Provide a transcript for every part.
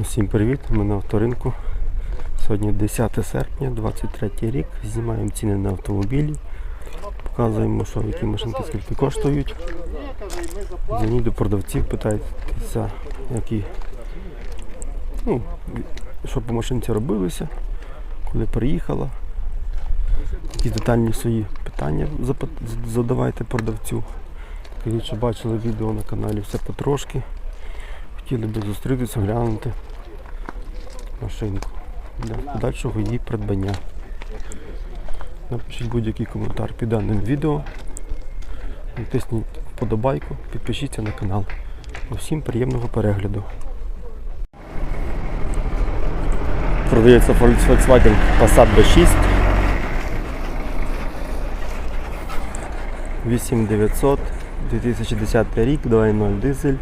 Усім привіт! Ми на авторинку. Сьогодні 10 серпня, 23 рік. Знімаємо ціни на автомобілі. Показуємо, що які машинки скільки коштують. Дзвоніть до продавців, питайтеся, які, ну, що по машинці робилося, коли приїхала. Які детальні свої питання задавайте продавцю. Кажіть, що бачили відео на каналі все потрошки. Хотіли би зустрітися, глянути машинку для подальшого її придбання. Напишіть будь-який коментар під даним відео. Натисніть вподобайку, підпишіться на канал. Усім приємного перегляду. Продається Volkswagen Passat B6. 8900, 2010 рік, 2.0 дизель.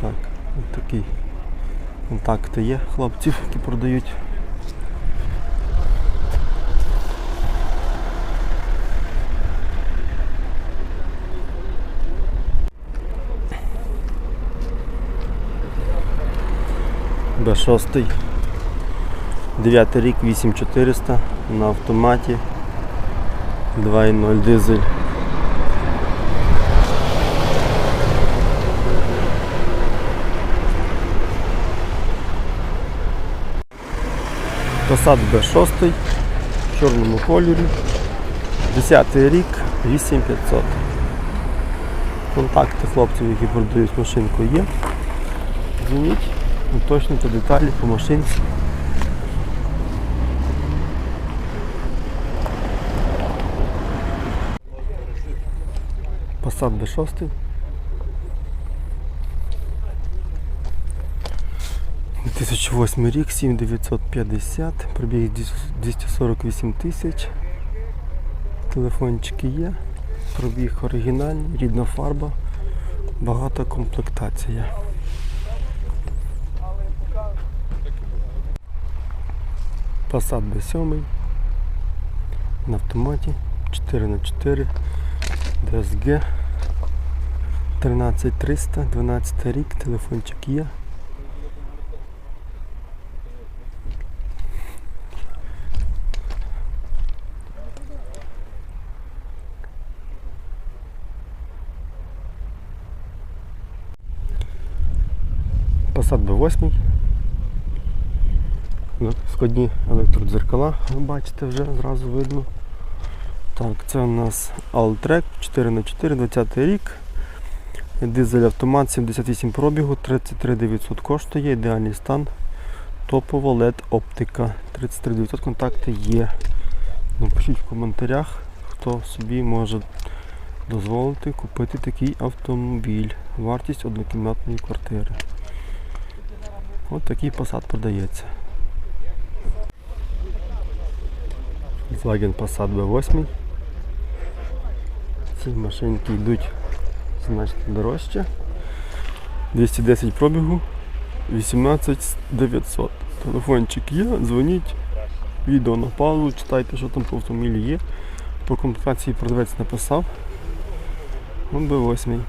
Так, от такі контакти є хлопців, які продають. Б6. 9 рік 8400 на автоматі. 2.0 дизель. Посад Б6 в чорному кольорі. 10 рік, 8500. Контакти хлопців, які продають машинку, є. Дзвоніть, уточнюйте деталі по машинці. Посад Б6. 2008 рік, 7950, пробіг 248 тисяч. Телефончики є, пробіг оригінальний, рідна фарба, багата комплектація. Passat B7 на автоматі 4х4 DSG 13300, 12 рік, телефончик є. Passat B8. Ну, Складні електродзеркала, ви бачите, вже зразу видно. Так, це у нас Alltrack 4х4, 20 рік. Дизель автомат 78 пробігу, 33 900 коштує, ідеальний стан. Топова LED оптика. 33 900 контакти є. Напишіть в коментарях, хто собі може дозволити купити такий автомобіль. Вартість однокімнатної квартири. Ось такий Passat продається. Volkswagen Passat B8. Ці машинки йдуть значно дорожче. 210 пробігу, 18 900. Телефончик є, дзвоніть, відео на паузу, читайте, що там по автомобілі є. По комплектації продавець написав. Вон B8.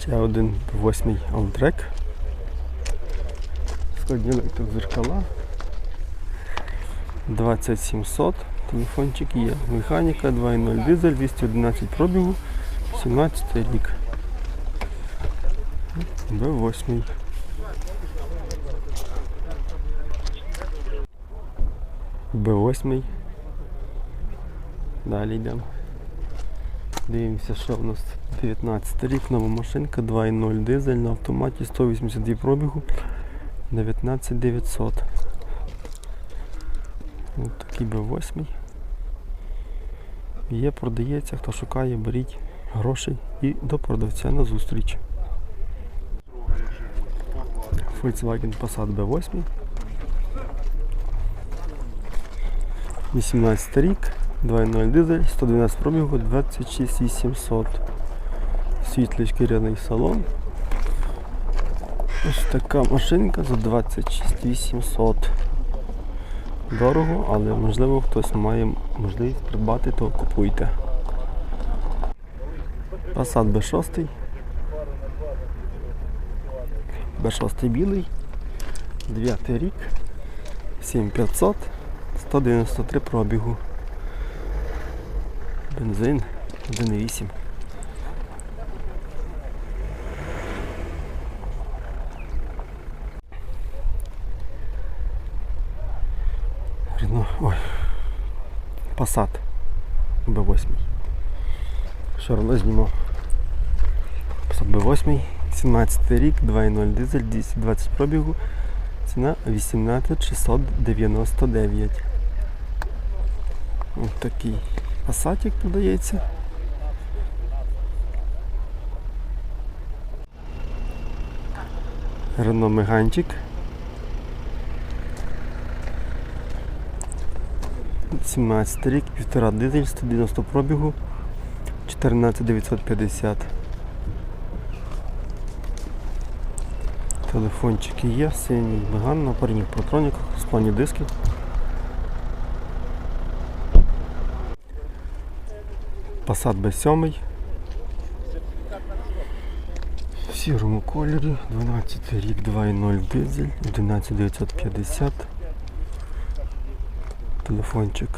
Ще один B8 Alltrack. Складні електрозеркала. 20700. Телефончик є. Механіка 2.0 дизель, 211 пробігу, 17 рік. Б8. Б8. Далі йдемо. Дивимося, що у нас 19 рік, нова машинка, 2.0 дизель на автоматі, 182 пробігу, 19900. Ось такий Б8. Є, продається, хто шукає, беріть грошей і до продавця на зустріч. Volkswagen Passat B8. 18 рік, 2.0 дизель, 112 пробігу, 26800. Світлий шкіряний салон. Ось така машинка за 26800. Дорого, але можливо хтось має можливість придбати, то купуйте. Passat B6. Б6 білий. 9 рік. 7500. 193 пробігу. Бензин 1,8. Рено, ой. Passat Б8. Шарле знімав. Passat Б8, 17 рік, 2.0 дизель, 220 пробігу. Ціна 18699. Ось такий Passatик продається. Рено Меганчик. 17 рік, півтора дизель, 190 пробігу, 14950. Телефончики є, синій меган на парних патроніках, склонні диски. Passat B7. В сірому кольорі, 12 рік, 2.0 дизель, 11950. Телефончик.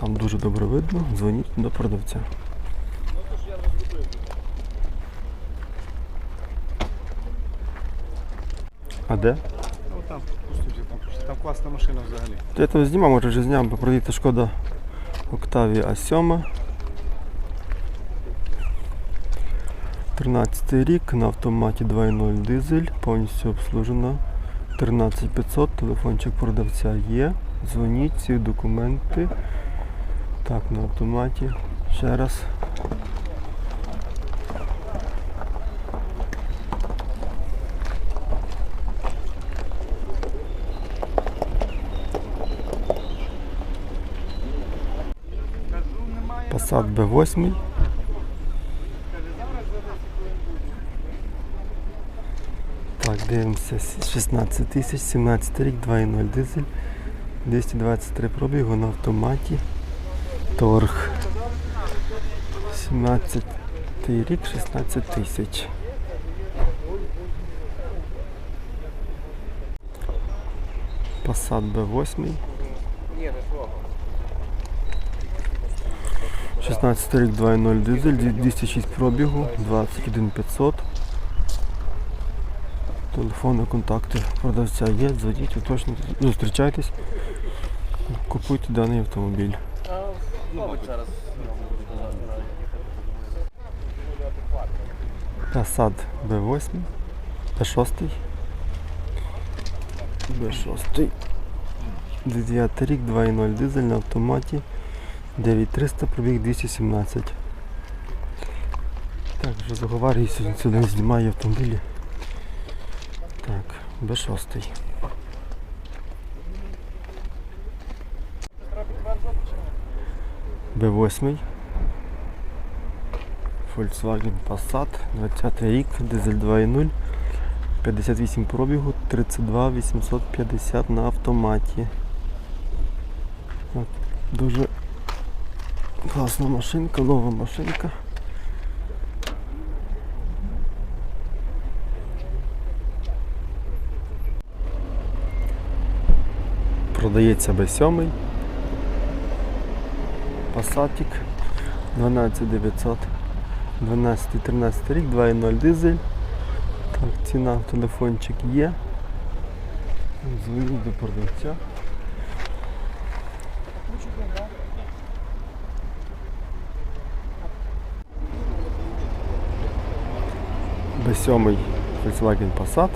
Там дуже добре видно. Дзвоніть до продавця. А де? Ну там, пустуйте, там, там класна машина взагалі. Я тебе знімав, може вже зняв, бо продається шкода Octavia A7. 13 рік на автоматі 2.0 дизель, повністю обслужена. 13500, телефончик продавця є. Дзвоніть, всі документи. Так, на автоматі. Ще раз. Passat B8. Так, дивимося. 16 тисяч, 17 рік, 2.0 дизель, 223 пробігу на автоматі. Торг. 17 рік, 16 тисяч. Passat B8. 16 рік 2.0 дизель, 206 пробігу, 21500. Телефони, контакти продавця є, дзвоніть, уточнюйте, зустрічайтесь, купуйте даний автомобіль. Passat B8, B6. B6. 9 рік, 2.0 дизель на автоматі. 9300 пробіг 217. Так, вже заговарююся, сюди знімаю автомобілі. Так, Б6. Б8. Volkswagen Passat, 20 рік, дизель 2.0, 58 пробігу, 32 850 на автоматі. Дуже класна машинка, нова машинка. Продається Б7. Пасатик 12900. 12-13 рік, 2.0 дизель. Так, ціна телефончик є. Дзвоніть до продавця. Б7 Volkswagen Passat.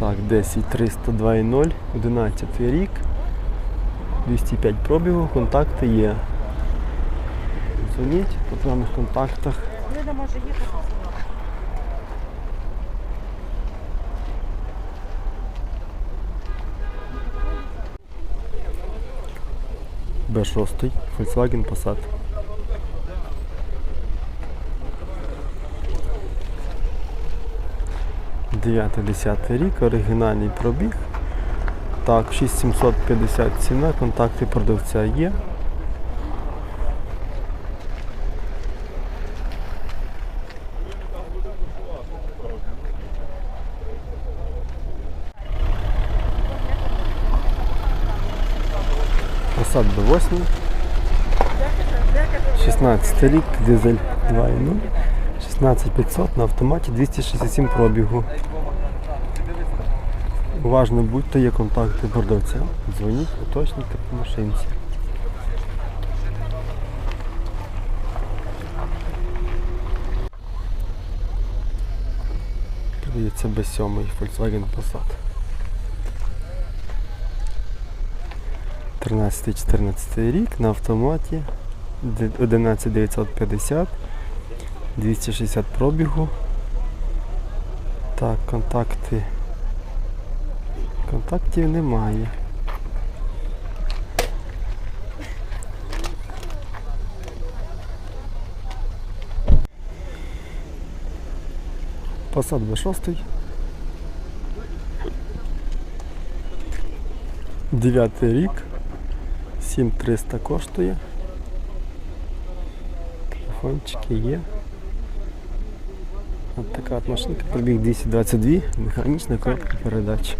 Так, 10 302.0, 11 рік, 205 пробігу, контакти є. Дзвоніть по даних контактах. Ліда може їхати. Б6 Volkswagen Passat. 2009-10 рік, оригінальний пробіг. Так, 6750 ціна, контакти продавця є. Посад B8. 16 рік, дизель 2.0. 16500 на автоматі 267 пробігу. Уважно будьте, є контакти продавця. Дзвоніть, уточнюйте по машинці. Продається B7 Volkswagen Passat. 13-14 рік на автоматі 11950 260 пробігу. Так, контакти. Контактів немає. Посад B6. Дев'ятий рік. 7300 коштує. Телефончики є. Ось така от машинка, пробіг 222, механічна коробка передач.